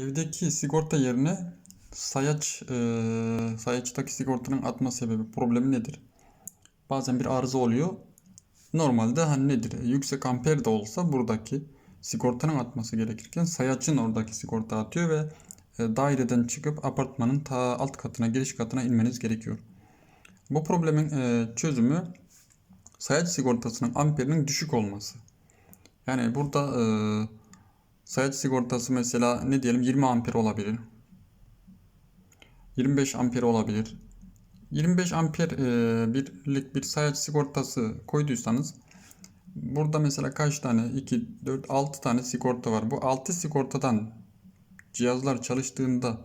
Evdeki sigorta yerine sayaç, e, sayaçtaki sigortanın atma sebebi, problemi nedir? Bazen bir arıza oluyor. Normalde hani nedir? Yüksek amper de olsa buradaki sigortanın atması gerekirken sayaçın oradaki sigorta atıyor ve e, daireden çıkıp apartmanın ta alt katına, giriş katına inmeniz gerekiyor. Bu problemin e, çözümü sayaç sigortasının amperinin düşük olması. Yani burada e, sayaç sigortası mesela ne diyelim 20 amper olabilir. 25 amper olabilir. 25 amper e, birlik bir sayaç sigortası koyduysanız burada mesela kaç tane 2 4 6 tane sigorta var. Bu 6 sigortadan cihazlar çalıştığında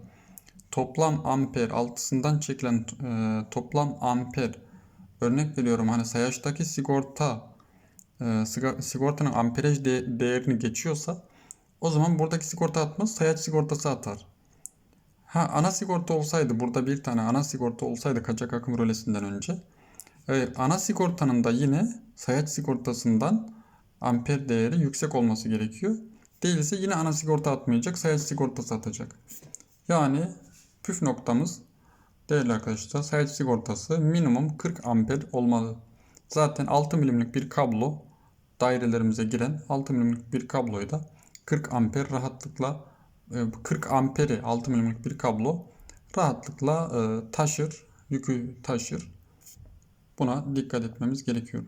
toplam amper altısından çekilen e, toplam amper örnek veriyorum hani sayaçtaki sigorta e, sigortanın amperaj de- değerini geçiyorsa o zaman buradaki sigorta atmaz sayaç sigortası atar. Ha ana sigorta olsaydı burada bir tane ana sigorta olsaydı kaçak akım rölesinden önce e, ana sigortanın da yine sayaç sigortasından amper değeri yüksek olması gerekiyor. Değilse yine ana sigorta atmayacak sayaç sigortası atacak. Yani püf noktamız değerli arkadaşlar sayaç sigortası minimum 40 amper olmalı. Zaten 6 milimlik bir kablo dairelerimize giren 6 milimlik bir kabloyu da 40 amper rahatlıkla e, 40 amperi 6 milimlik bir kablo rahatlıkla e, taşır, yükü taşır. Buna dikkat etmemiz gerekiyor.